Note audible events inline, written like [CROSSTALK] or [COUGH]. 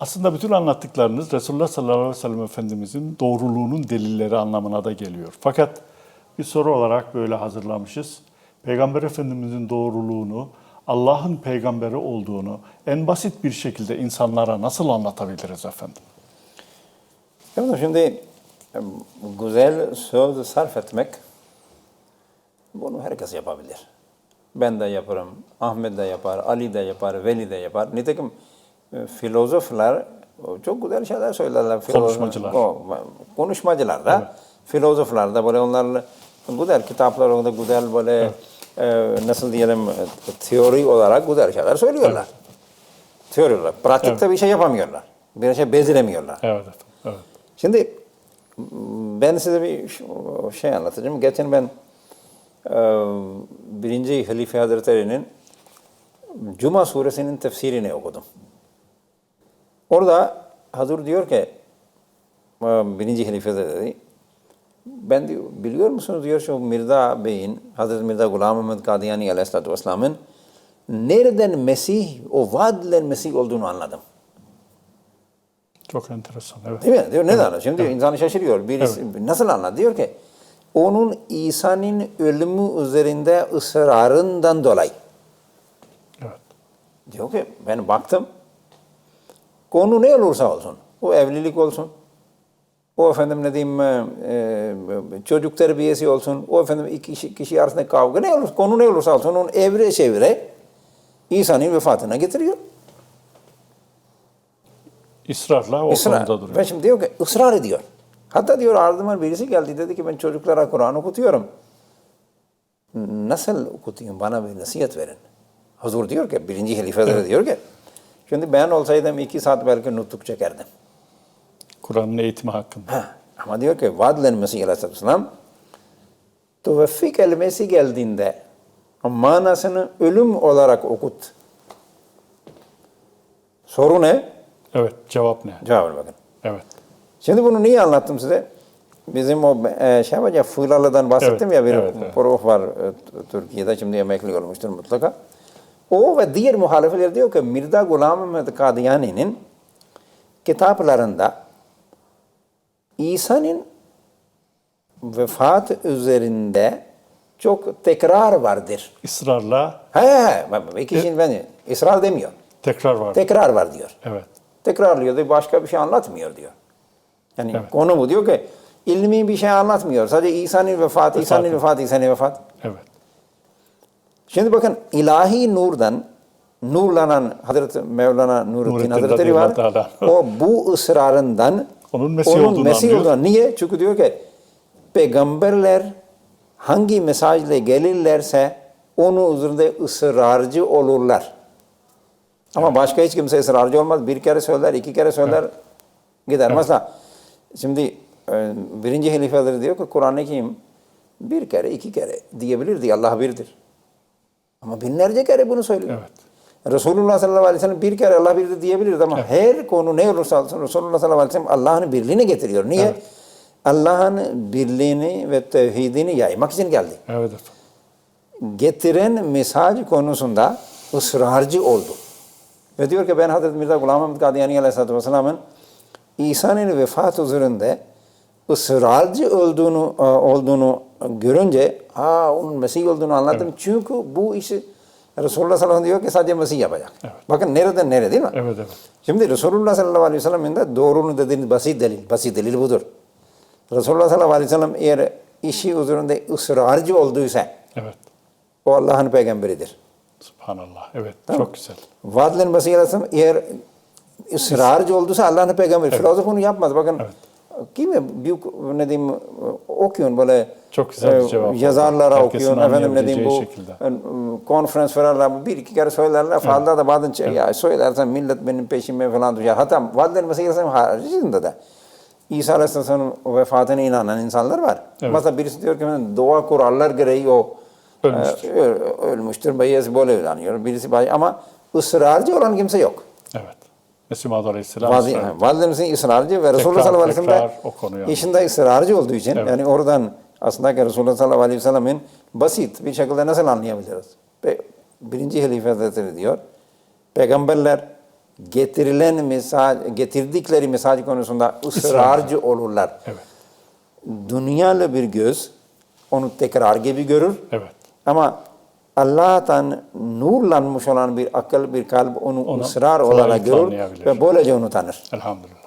Aslında bütün anlattıklarınız Resulullah sallallahu aleyhi ve sellem Efendimizin doğruluğunun delilleri anlamına da geliyor. Fakat bir soru olarak böyle hazırlamışız. Peygamber Efendimizin doğruluğunu, Allah'ın peygamberi olduğunu en basit bir şekilde insanlara nasıl anlatabiliriz efendim? Efendim şimdi e, güzel söz sarf etmek bunu herkes yapabilir. Ben de yaparım, Ahmet de yapar, Ali de yapar, Veli de yapar. Nitekim filozoflar o çok güzel şeyler söylerler. Konuşmacılar. O, konuşmacılar da, filozoflar da böyle onlarla güzel kitaplar orada güzel böyle e, nasıl diyelim e, teori olarak güzel şeyler söylüyorlar. Teori olarak. Pratikte bir şey yapamıyorlar. Bir şey beceremiyorlar. Evet. Evet. Şimdi ben size bir şey anlatacağım. Geçen ben e, birinci Halife Hazretleri'nin Cuma suresinin tefsirini okudum. Orada Hazır diyor ki e, birinci Halife Hazretleri ben diyor, biliyor musunuz diyor şu Mirza Bey'in, Hazreti Mirza Gulam Ahmet Kadiyani Aleyhisselatü Vesselam'ın nereden Mesih, o vaad edilen Mesih olduğunu anladım. Çok enteresan. Evet. Değil mi? Diyor neden anladı? Şimdi insan şaşırıyor. Birisi nasıl anladı? Diyor ki onun İsa'nın ölümü üzerinde ısrarından dolayı. Evet. Diyor ki ben baktım. Konu ne olursa olsun. O evlilik olsun. O efendim ne diyeyim e, e, çocuk terbiyesi olsun. O efendim iki kişi, kişi arasında kavga ne olur konu ne olursa olsun onun evre çevire İsa'nın vefatına getiriyor. İsrarla o Israr. konuda duruyor. Ve şimdi diyor ki ısrar ediyor. Hatta diyor ardıma birisi geldi dedi ki ben çocuklara Kur'an okutuyorum. Nasıl okutayım bana bir nasihat verin. Huzur diyor ki birinci halife de diyor ki şimdi ben olsaydım iki saat belki nutuk çekerdim. Kur'an'ın eğitimi hakkında. Ha, Ama diyor ki vaadilen Mesih Aleyhisselam tevfik kelimesi geldiğinde manasını ölüm olarak okut. Soru ne? Evet. Cevap ne? Cevabına bakın. Evet. Şimdi bunu niye anlattım size? Bizim o e, şey var ya Fılalı'dan bahsettim Evet, ya bir evet, evet. prof var e, Türkiye'de şimdi emekli olmuştur mutlaka. O ve diğer muhalifler diyor ki Mirza Gulam Ahmet Kadiyani'nin kitaplarında İsa'nın vefat üzerinde çok tekrar vardır. İsrarla He he, bak, iki şimdi ben ısrar demiyor. tekrar var. Tekrar var diyor Evet. tekrarlıyor da başka bir şey anlatmıyor diyor. Yani Evet. konu bu diyor ki ilmi bir şey anlatmıyor. Sadece İsa'nın vefatı, İsa'nın vefatı, İsa'nın vefatı. Evet. Şimdi bakın ilahi nurdan nurlanan Hazreti Mevlana Nurettin Nurettin Hazretleri var. o bu ısrarından [LAUGHS] Onun Mesih olduğunu Mesih anlıyor. olduğunu- Niye? Çünkü diyor ki peygamberler hangi mesajla gelirlerse onun üzerinde ısrarcı olurlar. Ama başka hiç kimse ısrarcı olmaz. Bir kere söyler, iki kere söyler gider. Mesela şimdi e, birinci halifeleri diyor ki Kur'an-ı Kerim bir kere, iki kere diyebilirdi. Allah birdir. Ama binlerce kere bunu söylüyor. Evet. Resulullah sallallahu aleyhi ve sellem bir kere Allah birdir diyebilirdi ama her konu ne olursa olsun Resulullah sallallahu aleyhi ve sellem Allah'ın birliğini getiriyor. Niye? Allah'ın birliğini ve tevhidini yaymak için geldi. Evet efendim. Getiren mesaj konusunda ısrarcı oldu. Ve diyor ki ben Hazreti Mirza Gulam Ahmet Kadiyani Aleyhisselatü Vesselam'ın İsa'nın vefat üzerinde ısrarcı olduğunu e, olduğunu görünce ha onun Mesih olduğunu anladım. Çünkü bu işi Resulullah sallallahu aleyhi ve sellem diyor ki sadece Mesih yapacak. Evet. Bakın nereden nereye değil mi? Evet evet. Şimdi Resulullah sallallahu aleyhi ve sellem'in de doğruluğunu dediğiniz basit delil. Basit delil budur. Resulullah sallallahu aleyhi ve sellem eğer işi üzerinde ısrarcı olduysa Evet. o Allah'ın peygamberidir. Subhanallah. Evet. Çok güzel. Vaadilen Mesih Aleyhisselam eğer ısrarcı olduysa Allah'ın peygamberi. Filozof bunu yapmaz. Bakın kimi büyük ne diyeyim okuyun böyle Çok güzel bir e, cevap oldu. Yazarlara Herkesin. Efendim ne diyeyim bu şekilde. e, konferans verirler. Bir iki kere söylerler. Fazla da bazen şey, ya söylersen millet benim peşime falan düşer. Hatta Mesih Aleyhisselam haricinde de İsa Aleyhisselam'ın vefatına inanan insanlar var. Evet. Mesela birisi diyor ki "Ben doğa kurallar gereği o Ölmüştür. e, ö- ölmüştür. Beyaz böyle inanıyor. Birisi ama ısrarcı olan kimse yok. Evet. Mesih Aleyhisselam. Vazi, ısrar- validemizin ısrarcı ve Resulullah sallallahu aleyhi ve sellem o konuyu de işinde ısrarcı olduğu için Evet. yani oradan aslında ki Resulullah sallallahu aleyhi ve sellem'in basit bir şekilde nasıl anlayabiliriz? Birinci halife hazretleri diyor. Peygamberler getirilen mesaj, getirdikleri mesaj konusunda ısrarcı olurlar. Evet. Dünyalı bir göz onu tekrar gibi görür. Evet. Ama Allah'tan nurlanmış olan bir akıl, bir kalp onu Ona ısrar olarak görür ve böylece onu tanır. Elhamdülillah.